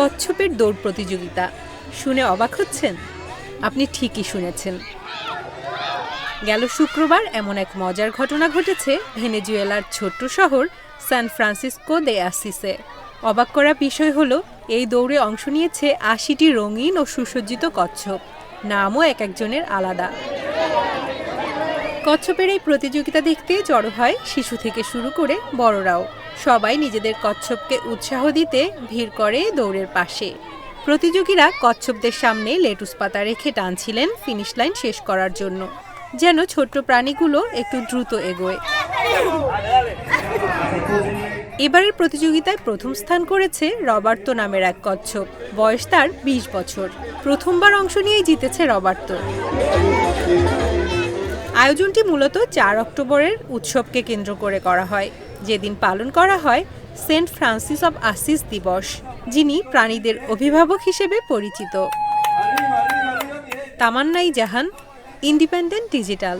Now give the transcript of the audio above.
কচ্ছপের দৌড় প্রতিযোগিতা। শুনে অবাক হচ্ছেন? আপনি ঠিকই শুনেছেন। গেল শুক্রবার এমন এক মজার ঘটনা ঘটেছে ভেনেজুয়েলার ছোট্ট শহর সান ফ্রান্সিসকো দে আসিসে। অবাক করা বিষয় হলো, এই দৌড়ে অংশ নিয়েছে আশিটি রঙিন ও সুসজ্জিত কচ্ছপ। নামও এক একজনের আলাদা। কচ্ছপের এই প্রতিযোগিতা দেখতে জড়ো হয় শিশু থেকে শুরু করে বড়রাও। সবাই নিজেদের কচ্ছপকে উৎসাহ দিতে ভিড় করে দৌড়ের পাশে। প্রতিযোগীরা কচ্ছপদের সামনে লেটুস পাতা রেখে টানছিলেন ফিনিশ লাইন শেষ করার জন্য। যেন ছোট্ট প্রাণীগুলো একটু দ্রুত এগোয়। এবারের প্রতিযোগিতায় প্রথম স্থান করেছে রবার্তো নামের এক কচ্ছপ। বয়স তার বিশ বছর। প্রথমবার অংশ নিয়েই জিতেছে রবার্তো। আয়োজনটি মূলত চার অক্টোবরের উৎসবকে কেন্দ্র করে করা হয়। যেদিন পালন করা হয়, সেন্ট ফ্রান্সিস অব আসিস দিবস, যিনি প্রাণীদের অভিভাবক হিসেবে পরিচিত। Tamannai Jahan, independent digital.